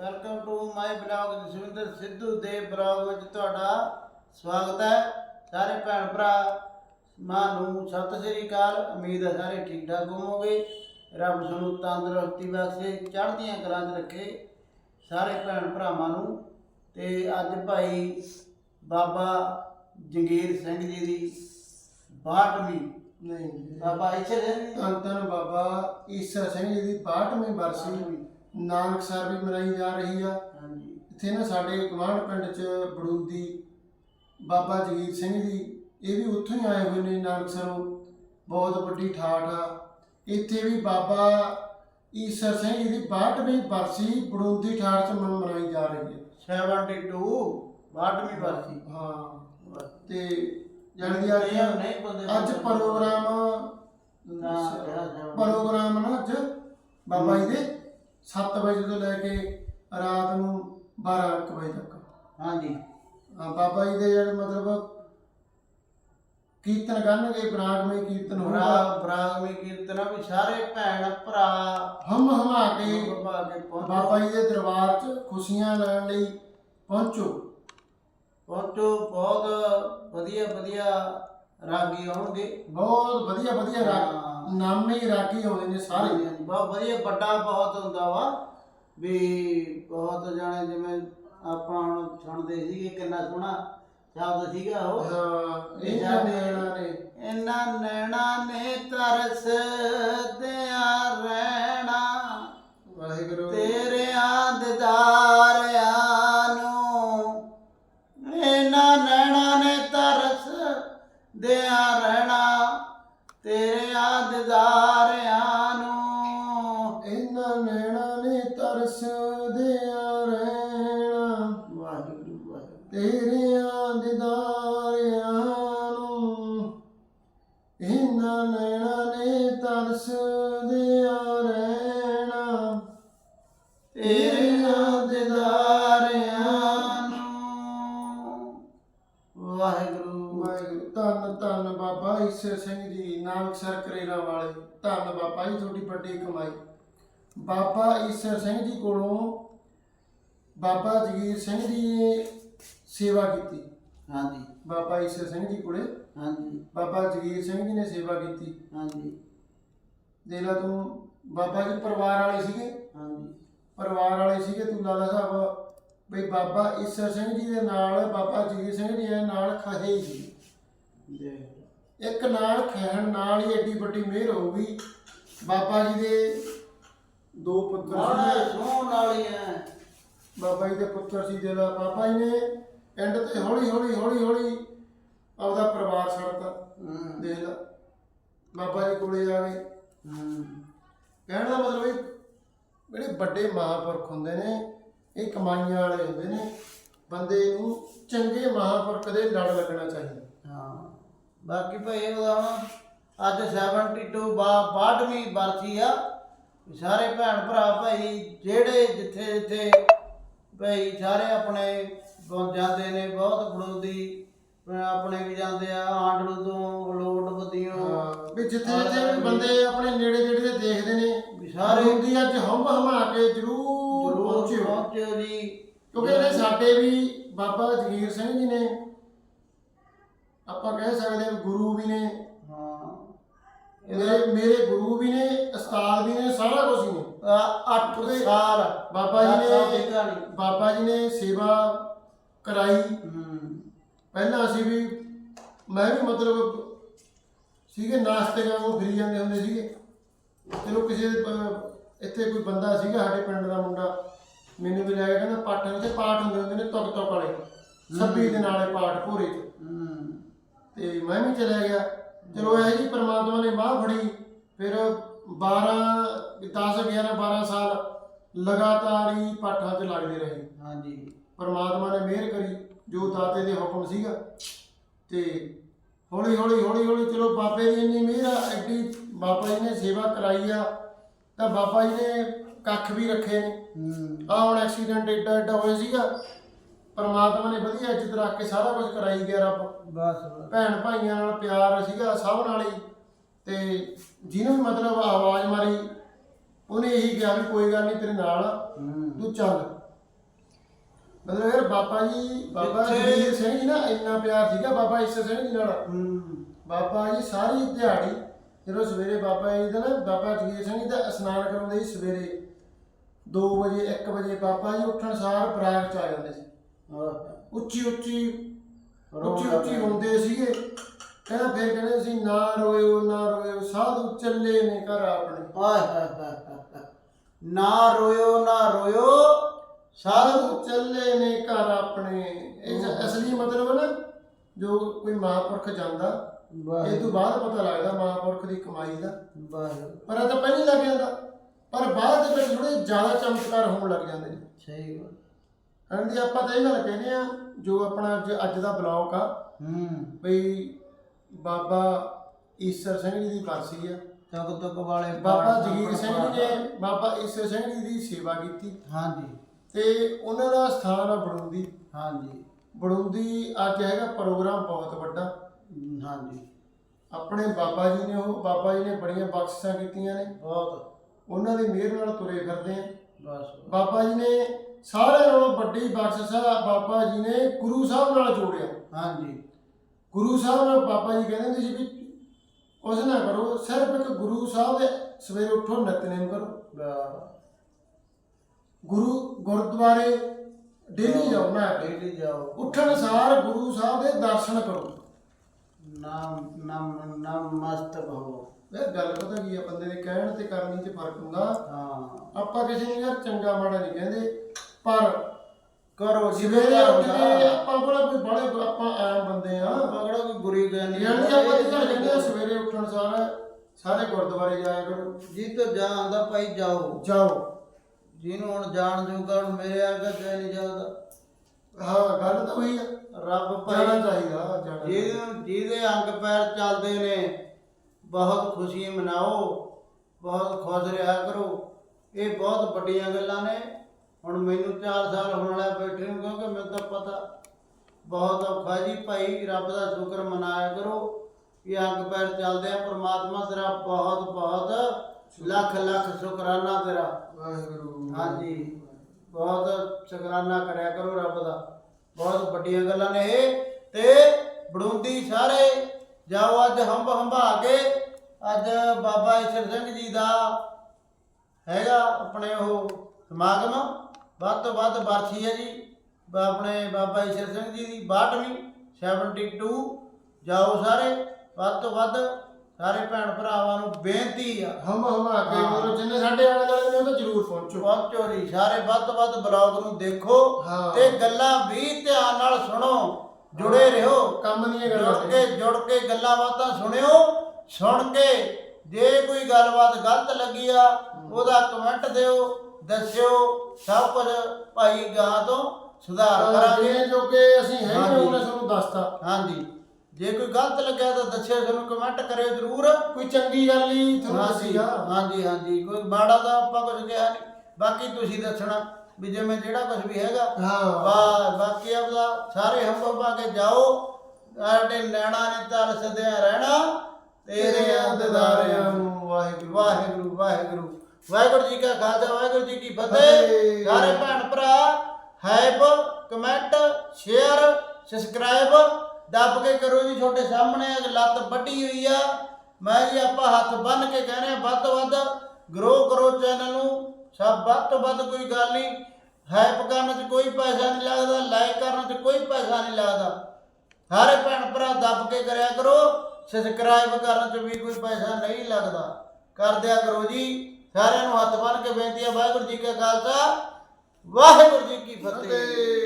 Welcome to my blog Jaswinder Sidhu ਦੇ blog ਵਿੱਚ ਤੁਹਾਡਾ ਸਵਾਗਤ ਹੈ। ਸਾਰੇ ਭੈਣ ਭਰਾ ਮਾਂ ਨੂੰ ਸਤਿ ਸ੍ਰੀ ਅਕਾਲ। ਉਮੀਦ ਹੈ ਸਾਰੇ ਠੀਕ ਠਾਕ ਹੋਵੋਗੇ। ਰੱਬ ਤੁਹਾਨੂੰ ਤੰਦਰੁਸਤੀ ਬਖਸ਼ੇ ਚੜ੍ਹਦੀਆਂ ਕਲਾਂ 'ਚ ਰੱਖੇ ਸਾਰੇ ਭੈਣ ਭਰਾਵਾਂ ਨੂੰ। ਤੇ ਅੱਜ ਭਾਈ ਬਾਬਾ ਜੰਗੀਰ ਸਿੰਘ ਜੀ ਦੀ 62ਵੀਂ ਨਹੀਂ ਬਾਬਾ ਇੱਥੇ ਦੇ ਧੰਨ ਧੰਨ ਬਾਬਾ ਈਸਾ ਸਿੰਘ ਜੀ ਦੀ 62ਵੀਂ ਬਰਸੀ ਨਾਨਕਸਰ ਵੀ ਮਨਾਈ ਜਾ ਰਹੀ ਆ। ਹਾਂਜੀ। ਇੱਥੇ ਨਾ ਸਾਡੇ ਗਵਾਂਢ ਪਿੰਡ ਚ ਬੜੂਦੀ ਬਾਬਾ ਜਗੀਰ ਸਿੰਘ ਜੀ ਇਹ ਵੀ ਉੱਥੋਂ ਹੀ ਆਏ ਹੋਏ ਨੇ ਨਾਨਕਸਰੋਂ ਬਹੁਤ ਵੱਡੀ ਠਾਠ ਆ। ਇੱਥੇ ਵੀ ਬਾਬਾ ਈਸਾ ਸਿੰਘ ਜੀ ਦੀ 62ਵੀਂ ਬਰਸੀ ਬੜੂਦੀ ਠਾਠ ਚ ਮਨ- ਮਨਾਈ ਜਾ ਰਹੀ ਹੈ 72 62ਵੀਂ ਵਰਸੀ ਹਾਂ। ਤੇ ਜਾਣੀ ਨਹੀਂ ਬੰਦੇ ਅੱਜ ਪ੍ਰੋਗਰਾਮ ਨਾ। ਪ੍ਰੋਗਰਾਮ ਨਾ ਅੱਜ ਬਾਬਾ ਜੀ ਦੇ 7 ਵਜੇ ਤੋਂ ਲੈ ਕੇ ਰਾਤ ਨੂੰ 12 ਕੁ ਵਜੇ ਤੱਕ। ਹਾਂਜੀ। ਆ ਬਾਬਾ ਜੀ ਦੇ ਜਿਹੜੇ ਮਤਲਬ ਕੀਰਤਨ ਕਰਨਗੇ ਬਰਾਗਮਈ ਕੀਰਤਨ ਹੋਣਾ ਬਰਾ ਬਰਾਗਮੀ ਕੀਰਤਨਾ ਵੀ ਸਾਰੇ ਭੈਣ ਭਰਾ ਹਮ ਹਮਾ ਕੇ ਬਾਬਾ ਕੇ ਬਾਬਾ ਜੀ ਦੇ ਦਰਬਾਰ 'ਚ ਖੁਸ਼ੀਆਂ ਲੈਣ ਲਈ ਪਹੁੰਚੋ। ਪਹੁੰਚੋ ਬਹੁਤ ਵਧੀਆ ਵਧੀਆ ਰਾਗੀ ਆਉਣਗੇ। ਬਹੁਤ ਵਧੀਆ ਵਧੀਆ ਰਾਗ ਹਾਂ। ਨਾਮੇ ਰਾਗੀ ਆਉਂਦੇ ਨੇ ਸਾਰੇ। ਬਹੁਤ ਵਧੀਆ ਵੱਡਾ ਬਹੁਤ ਹੁੰਦਾ ਵਾ। ਵੀ ਬਹੁਤ ਜਾਣੇ ਜਿਵੇਂ ਆਪਾਂ ਹੁਣ ਸੁਣਦੇ ਸੀਗੇ ਕਿੰਨਾ ਸੋਹਣਾ ਸ਼ਬਦ ਸੀਗਾ ਉਹ। ਹਾਂ ਇਹ ਇਹ ਸਾਡੇ- ਨੈਣਾ ਨੇ। ਇਹਨਾਂ ਨੈਣਾ ਨੇ ਤਰਸ ਦਿਆਂ ਰਹਿਣਾ। ਵਾਹਿਗੁਰੂ। ਤੇਰਿਆਂ ਤੇਰਿਆਂ ਦਿਦਾਰਿਆਂ ਨੂੰ ਇਹਨਾਂ ਨੈਣਾ ਨੇ ਤਰਸਦਿਆਂ ਰਹਿਣਾ। ਤੇਰਿਆਂ ਦਿਦਾਰਿਆਂ ਨੂੰ ਵਾਹਿਗੁਰੂ। ਵਾਹਿਗੁਰੂ। ਧੰਨ ਧੰਨ ਬਾਬਾ ਈਸ਼ਰ ਸਿੰਘ ਜੀ ਨਾਨਕਸਰ ਕਰੇਰਾ ਵਾਲੇ। ਧੰਨ ਬਾਬਾ ਜੀ, ਤੁਹਾਡੀ ਵੱਡੀ ਕਮਾਈ। ਬਾਬਾ ਈਸ਼ਰ ਸਿੰਘ ਜੀ ਕੋਲੋਂ ਬਾਬਾ ਜਗੀਰ ਸਿੰਘ ਜੀ ਸੇਵਾ ਕੀਤੀ। ਹਾਂਜੀ। ਬਾਬਾ ਈਸ਼ਰ ਸਿੰਘ ਜੀ ਕੋਲੇ। ਹਾਂਜੀ। ਬਾਬਾ ਜਗੀਰ ਸਿੰਘ ਜੀ ਨੇ ਸੇਵਾ ਕੀਤੀ। ਹਾਂਜੀ। ਦੇਖ ਲਾ ਤੂੰ ਬਾਬਾ ਜੀ ਪਰਿਵਾਰ ਵਾਲੇ ਸੀਗੇ। ਹਾਂਜੀ। ਪਰਿਵਾਰ ਵਾਲੇ ਸੀਗੇ ਤੂੰ ਲਾਲਾ ਸਾਹਿਬ। ਬਈ ਬਾਬਾ ਈਸ਼ਰ ਸਿੰਘ ਜੀ ਦੇ ਨਾਲ ਬਾਬਾ ਜਗੀਰ ਸਿੰਘ ਜੀ ਦੇ ਨਾਲ ਖਹੇ ਸੀ। ਇੱਕ ਨਾਲ ਖਹਿਣ ਨਾਲ ਹੀ ਐਡੀ ਵੱਡੀ ਮਿਹਰ ਹੋ ਗਈ। ਬਾਬਾ ਜੀ ਦੇ ਦੋ ਪੁੱਤਰ ਸੀ। ਸੋਹਣ ਵਾਲੀ ਹੈ ਬਾਬਾ ਜੀ ਦੇ ਪੁੱਤਰ ਸੀ ਲਾ ਬਾਬਾ ਜੀ ਨੇ ਐਂਡ ਤੇ ਹੌਲੀ ਹੌਲੀ ਹੌਲੀ ਹੌਲੀ ਆਪਦਾ ਪਰਿਵਾਰ ਛੱਡਤਾ। ਹੂੰ। ਦੇਖ ਲਾ ਬਾਬਾ ਜੀ ਕੋਲੇ ਆ ਗਏ। ਹੂੰ। ਕਹਿਣ ਦਾ ਮਤਲਬ ਇਹ ਜਿਹੜੇ ਵੱਡੇ ਮਹਾਂਪੁਰਖ ਹੁੰਦੇ ਨੇ ਇਹ ਕਮਾਈਆਂ ਵਾਲੇ ਹੁੰਦੇ ਨੇ ਬੰਦੇ ਨੂੰ ਚੰਗੇ ਮਹਾਂਪੁਰਖ ਦੇ ਲੜ ਲੱਗਣਾ ਚਾਹੀਦਾ। ਹਾਂ। ਬਾਕੀ ਭਾਈ ਉਹਦਾ ਅੱਜ 72 ਬਾ 62ਵੀਂ ਬਰਸੀ ਆ ਸਾਰੇ ਭੈਣ ਭਰਾ ਭਾਈ ਜਿਹੜੇ ਜਿੱਥੇ ਜਿੱਥੇ ਭਾਈ ਸਾਰੇ ਆਪਣੇ ਪਹੁੰਚ ਜਾਂਦੇ ਨੇ ਬਹੁਤ ਬੜੋਦੀ ਆਪਣੇ ਵੀ ਜਾਂਦੇ ਆ ਆਂਡਲੂ ਤੋਂ ਲੋਟ ਬਦੀਆਂ ਹਾਂ, ਵੀ ਜਿੱਥੇ ਜਿੱਥੇ ਵੀ ਬੰਦੇ ਆਪਣੇ ਨੇੜੇ ਨੇੜੇ ਦੇ ਦੇਖਦੇ ਨੇ ਸਾਰੇ ਹੁੰਦੀ ਅੱਜ ਹੰਬ ਹਮਾ ਕੇ ਜਰੂਰ ਪਹੁੰਚਿਓ। ਪਹੁੰਚਿਓ ਜੀ। ਕਿਉਂਕਿ ਇਹਨੇ ਸਾਡੇ ਵੀ ਬਾਬਾ ਜਗੀਰ ਸਿੰਘ ਜੀ ਨੇ ਆਪਾਂ ਕਹਿ ਸਕਦੇ ਹਾਂ ਗੁਰੂ ਵੀ ਨੇ। ਹਾਂ। ਮੇਰੇ ਮੇਰੇ ਗੁਰੂ ਵੀ ਨੇ ਉਸਤਾਦ ਵੀ ਨੇ ਸਾਰਾ ਕੁਝ ਨੇ। 8 ਸਾਲ ਬਾਬਾ ਜੀ ਨੇ ਬਾਬਾ ਜੀ ਨੇ ਸੇਵਾ ਕਰਾਈ। ਹੂੰ। ਪਹਿਲਾਂ ਅਸੀਂ ਵੀ ਮੈਂ ਵੀ ਮਤਲਬ ਸੀਗੇ ਨਾਸਤੇ ਵਾਂਗੂ ਫਿਰੀ ਜਾਂਦੇ ਹੁੰਦੇ ਸੀਗੇ। ਚਲੋ ਕਿਸੇ ਦੇ ਪ- ਇੱਥੇ ਕੋਈ ਬੰਦਾ ਸੀਗਾ ਸਾਡੇ ਪਿੰਡ ਦਾ ਮੁੰਡਾ ਮੈਨੂੰ ਵੀ ਲੈ ਕੇ ਕਹਿੰਦਾ ਪਾਠਾਂ ਤੇ ਪਾਠ ਹੁੰਦੇ ਹੁੰਦੇ ਨੇ ਤੁਕ ਤੁਕ ਵਾਲੇ 26 ਦਿਨ ਵਾਲੇ ਪਾਠ ਭੋਰੇ ਚ ਹੂੰ। ਤੇ ਮੈਂ ਵੀ ਚਲਿਆ ਗਿਆ। ਚਲੋ ਇਹ ਜੀ ਪ੍ਰਮਾਤਮਾ ਨੇ ਬਾਹ ਫੜੀ। ਫਿਰ 12 10 11 12 ਸਾਲ ਲਗਾਤਾਰ ਹੀ ਪਾਠਾਂ 'ਚ ਲੱਗਦੇ ਰਹੇ। ਹਾਂਜੀ। ਪਰਮਾਤਮਾ ਨੇ ਮਿਹਰ ਕਰੀ ਜੋ ਦਾਤੇ ਦੇ ਹੁਕਮ ਸੀਗਾ। ਤੇ ਹੌਲੀ ਹੌਲੀ ਹੌਲੀ ਹੌਲੀ ਚਲੋ ਬਾਬੇ ਦੀ ਇੰਨੀ ਮਿਹਰ ਆ ਐਡੀ ਬਾਬਾ ਜੀ ਨੇ ਸੇਵਾ ਕਰਾਈ ਆ ਤਾਂ ਬਾਬਾ ਜੀ ਨੇ ਕੱਖ ਵੀ ਰੱਖੇ ਨੇ। ਆ ਹੁਣ ਐਕਸੀਡੈਂਟ ਏਡਾ ਏਡਾ ਹੋਇਆ ਸੀਗਾ। ਪਰਮਾਤਮਾ ਨੇ ਵਧੀਆ ਇੱਜ਼ਤ ਰੱਖ ਕੇ ਸਾਰਾ ਕੁਝ ਕਰਾਈ ਗਿਆ ਰੱਬ। ਬਸ ਭੈਣ ਭਾਈਆਂ ਨਾਲ ਪਿਆਰ ਸੀਗਾ ਸਭ ਨਾਲ ਹੀ। ਤੇ ਜਿਹਨੂੰ ਵੀ ਮਤਲਬ ਆਵਾਜ਼ ਮਾਰੀ ਉਹਨੇ ਇਹੀ ਕਿਹਾ ਵੀ ਕੋਈ ਗੱਲ ਨਹੀਂ ਤੇਰੇ ਨਾਲ ਤੂੰ ਚੱਲ। ਮਤਲਬ ਯਾਰ ਬਾਬਾ ਜੀ ਬਾਬਾ ਜਿੱਥੇ- ਜਗੀਰ ਸਿੰਘ ਜੀ ਨਾਲ ਇੰਨਾ ਪਿਆਰ ਸੀਗਾ ਬਾਬਾ ਈਸਰ ਸਿੰਘ ਜੀ ਨਾਲ ਹੂੰ ਬਾਬਾ ਜੀ ਸਾਰੀ ਦਿਹਾੜੀ ਜਦੋਂ ਸਵੇਰੇ ਬਾਬਾ ਜੀ ਦਾ ਨਾ ਬਾਬਾ ਜਗੀਰ ਸਿੰਘ ਜੀ ਦਾ ਇਸ਼ਨਾਨ ਕਰਾਉਂਦੇ ਸੀ ਸਵੇਰੇ 2 ਵਜੇ 1 ਵਜੇ ਬਾਬਾ ਜੀ ਉੱਠਣ ਸਾਰ ਬਰਾਗ ਚ ਆ ਜਾਂਦੇ ਸੀ ਆਹ, ਉੱਚੀ ਉੱਚੀ ਉੱਚੀ ਉੱਚੀ। ਹੁੰਦੇ ਸੀਗੇ ਕਹਿੰਦਾ ਫਿਰ ਕਹਿੰਦੇ ਸੀ ਨਾ ਰੋਇਓ ਨਾ ਰੋਇਓ ਸਾਧੂ ਚੱਲੇ ਨੇ ਘਰ ਆਪਣੇ ਹਾਏ ਹਾਏ ਹਾਏ। ਨਾ ਰੋਇਓ ਨਾ ਰੋਇਓ ਸਾਧੂ ਚੱਲੇ ਨੇ ਘਰ ਆਪਣੇ। ਇਹ ਜ- ਅਸਲੀ ਮਤਲਬ ਨਾ ਜੋ ਕੋਈ ਮਹਾਂਪੁਰਖ ਜਾਂਦਾ ਇਹ ਵਾਹਿਗੁਰੂ। ਤੋਂ ਬਾਅਦ ਪਤਾ ਲੱਗਦਾ ਮਹਾਂਪੁਰਖ ਦੀ ਕਮਾਈ ਦਾ। ਵਾਹਿਗੁਰੂ। ਪਰ ਇਹ ਤਾਂ ਪਹਿਲਾਂ ਹੀ ਲੱਗ ਜਾਂਦਾ। ਪਰ ਬਾਅਦ ਦੇ ਵਿੱਚ ਥੋੜੇ ਜ਼ਿਆਦਾ ਚਮਤਕਾਰ ਹੋਣ ਲੱਗ ਜਾਂਦੇ ਨੇ। ਸਹੀ ਗੱਲ। ਹਾਂਜੀ ਆਪਾਂ ਤਾਂ ਇਹ ਗੱਲ ਕਹਿੰਦੇ ਆ ਜੋ ਆਪਣਾ ਅੱਜ ਅੱਜ ਦਾ ਬਲੌਗ ਆ ਹੂੰ। ਬਈ ਬਾਬਾ ਈਸਰ ਸਿੰਘ ਜੀ ਦੀ ਬਰਸੀ ਆ। ਤਕ ਤਕ ਵਾਲੇ ਬਾਬਾ ਜਗੀਰ ਸਿੰਘ। ਜੀ ਨੇ ਬਾਬਾ ਈਸਰ ਸਿੰਘ ਜੀ ਦੀ ਸੇਵਾ ਕੀਤੀ। ਹਾਂਜੀ। ਤੇ ਉਹਨਾਂ ਦਾ ਸਥਾਨ ਆ ਬੜੂੰਦੀ। ਹਾਂਜੀ। ਬੜੂੰਦੀ ਅੱਜ ਹੈਗਾ ਪ੍ਰੋਗਰਾਮ ਬਹੁਤ ਵੱਡਾ। ਹਾਂਜੀ। ਆਪਣੇ ਬਾਬਾ ਜੀ ਨੇ ਉਹ ਬਾਬਾ ਜੀ ਨੇ ਬੜੀਆਂ ਬਖਸ਼ਿਸ਼ਾਂ ਕੀਤੀਆਂ ਨੇ। ਬਹੁਤ। ਉਹਨਾਂ ਦੀ ਮਿਹਰ ਨਾਲ ਤੁਰੇ ਫਿਰਦੇ ਆ। ਬਸ। ਬਾਬਾ ਜੀ ਨੇ ਸਾਰਿਆਂ ਨਾਲੋਂ ਵੱਡੀ ਬਖਸ਼ਿਸ਼ ਆ ਬਾਬਾ ਜੀ ਨੇ ਗੁਰੂ ਸਾਹਿਬ ਨਾਲ ਜੋੜਿਆ। ਹਾਂਜੀ। ਗੁਰੂ ਸਾਹਿਬ ਨਾਲ ਬਾਬਾ ਜੀ ਕਹਿੰਦੇ ਹੁੰਦੇ ਸੀ ਵੀ ਕੁਝ ਨਾ ਕਰੋ ਸਿਰਫ ਇੱਕ ਗੁਰੂ ਸਾਹਿਬ ਦੇ ਸਵੇਰੇ ਉੱਠੋ ਨਿਤਨੇਮ ਕਰੋ। ਗੁਰੂ ਗੁਰਦੁਆਰੇ ਡੇਲੀ ਜਾਓ ਨਾ ਡੇਲੀ ਜਾਓ। ਉੱਠਣ ਸਾਰ ਗੁਰੂ ਸਾਹਿਬ ਦੇ ਦਰਸ਼ਨ ਕਰੋ। ਨਾਮ ਨਾਮ ਨਾਮ ਮਸਤਕ ਹੋ ਇਹ ਗੱਲ ਪਤਾ ਕੀ ਆ ਬੰਦੇ ਦੇ ਕਹਿਣ ਤੇ ਕਰਨੀ 'ਚ ਫ਼ਰਕ ਹੁੰਦਾ। ਹਾਂ। ਆਪਾਂ ਕਿਸੇ ਨੂੰ ਯਾਰ ਚੰਗਾ ਮਾੜਾ ਨਹੀਂ ਕਹਿੰਦੇ ਪਰ ਕਰੋ ਸਵੇਰੇ ਉੱਠ ਕੇ ਆਪਾਂ ਕੋਲ ਕੋਈ ਬੜੇ ਆਪਾਂ ਆਮ ਬੰਦੇ ਆ। ਪਕੜੋ ਕੋਈ ਬੁਰੀ ਗੱਲ ਨਹੀਂ ਯਾਨੀ ਆਪਾਂ ਕਹਿੰਦੇ ਆ ਸਵੇਰੇ ਉੱਠਣ ਸਾਰ ਸਾਰੇ ਗੁਰਦੁਆਰੇ ਜਾਇਆ ਕਰੋ। ਜੀ ਤੋਂ ਜਾ ਆਂਦਾ ਭਾਈ ਜਾਓ। ਜਾਓ। ਜਿਹਨੂੰ ਹੁਣ ਜਾਣ ਜੋਗਾ ਹੁਣ ਮੇਰੇ ਵਰਗਾ ਜੈ ਨਹੀਂ ਜਾਂਦਾ ਹਾਂ ਗੱਲ ਤਾਂ ਉਹੀ ਆ। ਰੱਬ ਜਾਣਾ ਭਾਈ ਚਾਹੀਦਾ ਜਾਣਾ। ਜਿਹਦੇ ਜਿਹਦੇ ਅੰਗ ਪੈਰ ਚੱਲਦੇ ਨੇ ਬਹੁਤ ਖੁਸ਼ੀ ਮਨਾਓ ਬਹੁਤ ਖੁਸ਼ ਰਿਹਾ ਕਰੋ। ਇਹ ਬਹੁਤ ਵੱਡੀਆਂ ਗੱਲਾਂ ਨੇ। ਹੁਣ ਮੈਨੂੰ 4 ਸਾਲ ਹੋਣ ਵਾਲਾ ਬੈਠੇ ਨੂੰ ਕਿਉਂਕਿ ਮੈਨੂੰ ਤਾਂ ਪਤਾ ਬਹੁਤ ਔਖਾ ਜੀ। ਭਾਈ ਰੱਬ ਦਾ ਸ਼ੁਕਰ ਮਨਾਇਆ ਕਰੋ। ਕਿ ਅੰਗ ਪੈਰ ਚੱਲਦੇ ਆ ਪ੍ਰਮਾਤਮਾ ਤੇਰਾ ਬਹੁਤ ਬਹੁਤ ਲੱਖ ਲੱਖ ਸ਼ੁਕਰਾਨਾ ਤੇਰਾ। ਵਾਹਿਗੁਰੂ। ਹਾਂਜੀ। ਬਹੁਤ ਸ਼ੁਕਰਾਨਾ ਕਰਿਆ ਕਰੋ ਰੱਬ ਦਾ। ਬਹੁਤ ਵੱਡੀਆਂ ਗੱਲਾਂ ਨੇ ਇਹ। ਤੇ ਬੜੂੰਦੀ ਸਾਰੇ। ਜਾਓ ਅੱਜ ਹੰਬ ਹੰਬਾ ਕੇ। ਅੱਜ ਬਾਬਾ ਈਸ਼ਰ ਸਿੰਘ ਜੀ ਦਾ ਹੈਗਾ ਆਪਣੇ ਉਹ ਸਮਾਗਮ। ਵੱਧ ਤੋਂ ਵੱਧ ਬਰਸੀ ਹੈ ਜੀ। ਆਪਣੇ ਬਾਬਾ ਈਸ਼ਰ ਸਿੰਘ ਜੀ ਦੀ 62ਵੀਂ 72 ਜਾਓ ਸਾਰੇ। ਵੱਧ ਤੋਂ ਵੱਧ ਸਾਰੇ ਭੈਣ ਭਰਾਵਾਂ ਨੂੰ ਬੇਨਤੀ ਆ। ਹਮ ਹਮਾ ਕੇ ਹਾਂ। ਮਤਲਬ ਜਿੰਨੇ ਸਾਡੇ ਆਲੇ ਦੁਆਲੇ ਨੇ ਉਹ ਤਾਂ ਜ਼ਰੂਰ ਪਹੁੰਚੋ। ਪਹੁੰਚੋ ਜੀ ਸਾਰੇ ਵੱਧ ਤੋਂ ਵੱਧ ਬਲੌਗ ਨੂੰ ਦੇਖੋ ਹਾਂ। ਤੇ ਗੱਲਾਂ ਵੀ ਧਿਆਨ ਨਾਲ ਸੁਣੋ ਜੁੜੇ ਰਹੋ। ਕੰਮ ਦੀਆਂ ਗੱਲਾਂ ਜੁੜ ਕੇ ਜੁੜ ਕੇ ਗੱਲਾਂ ਬਾਤਾਂ ਸੁਣਿਓ ਸੁਣ ਕੇ ਜੇ ਕੋਈ ਗੱਲਬਾਤ ਗਲਤ ਲੱਗੀ ਆ ਉਹਦਾ ਕਮੈਂਟ ਦਿਓ ਦੱਸਿਓ ਸਭ ਕੁਝ ਭਾਈ ਗਾਂ ਤੋਂ ਸੁਧਾਰ ਕਰਾਂਗੇ। ਜਿਵੇਂ ਜੋ ਕਿ ਅਸੀਂ ਹੈ ਹਾਂਜੀ। ਉਹਨੇ ਤੁਹਾਨੂੰ ਦੱਸਤਾ। ਹਾਂਜੀ। ਜੇ ਕੋਈ ਗਲਤ ਲੱਗਿਆ ਤਾਂ ਦੱਸਿਓ ਸਾਨੂੰ ਕਮੈਂਟ ਕਰਿਓ ਜ਼ਰੂਰ। ਕੋਈ ਚੰਗੀ ਗੱਲ ਹੀ ਤੁਹਾਨੂੰ ਹਾਂਜੀ ਦੱਸੀਗਾ ਹਾਂਜੀ ਹਾਂਜੀ। ਕੋਈ ਮਾੜਾ ਤਾਂ ਆਪਾਂ ਕੁਝ ਕਿਹਾ ਨਹੀਂ। ਬਾਕੀ ਤੁਸੀਂ ਦੱਸਣਾ ਵੀ ਜਿਵੇਂ ਜਿਹੜਾ ਕੁਝ ਵੀ ਹੈਗਾ। ਹਾਂ। ਬਾ ਬਾਕੀ ਆਪਦਾ ਸਾਰੇ ਹੰਬ ਪਾ ਕੇ ਜਾਓ। ਸਾਡੇ ਨੈਣਾ ਨੇ ਤਰਸਦਿਆਂ ਰਹਿਣਾ। ਤੇਰੇ ਅੰਦਦਾਰਿਆਂ ਨੂੰ। ਵਾਹਿਗੁਰੂ। ਵਾਹਿਗੁਰੂ ਵਾਹਿਗੁਰੂ। ਵਾਹਿਗੁਰੂ ਜੀ ਕਾ ਖਾਲਸਾ ਵਾਹਿਗੁਰੂ ਜੀ ਕੀ ਫਤਿਹ। ਫਤਿਹ। ਸਾਰੇ ਭੈਣ ਭਰਾ ਹਾਈਪ ਕਮੈਂਟ ਸ਼ੇਅਰ ਸਬਸਕ੍ਰਾਈਬ ਦੱਬ ਕੇ ਕਰੋ ਜੀ ਤੁਹਾਡੇ ਸਾਹਮਣੇ ਲੱਤ ਵੱਡੀ ਹੋਈ ਆ। ਮੈਂ ਜੀ ਆਪਾਂ ਹੱਥ ਬੰਨ ਕੇ ਕਹਿੰਦੇ ਆ ਵੱਧ ਤੋਂ ਵੱਧ ਗਰੋ ਕਰੋ ਚੈਨਲ ਨੂੰ। ਸਭ ਵੱਧ ਤੋਂ ਵੱਧ ਕੋਈ ਗੱਲ ਨਹੀਂ। ਹਾਈਪ ਕਰਨ 'ਚ ਕੋਈ ਪੈਸਾ ਨਹੀਂ ਲੱਗਦਾ ਲਾਈਕ ਕਰਨ 'ਚ ਕੋਈ ਪੈਸਾ ਨਹੀਂ ਲੱਗਦਾ। ਸਾਰੇ ਭੈਣ ਭਰਾ ਦੱਬ ਕੇ ਕਰਿਆ ਕਰੋ। ਸਬਸਕ੍ਰਾਈਬ ਕਰਨ 'ਚ ਵੀ ਕੋਈ ਪੈਸਾ ਨਹੀਂ ਲੱਗਦਾ। ਕਰ ਦਿਆ ਕਰੋ ਜੀ। ਸਾਰਿਆਂ ਨੂੰ ਹੱਥ ਬੰਨ ਕੇ ਬੇਨਤੀ ਹੈ ਵਾਹਿਗੁਰੂ ਜੀ ਕਾ ਖਾਲਸਾ, ਵਾਹਿਗੁਰੂ ਜੀ ਕੀ ਫਤਿਹ।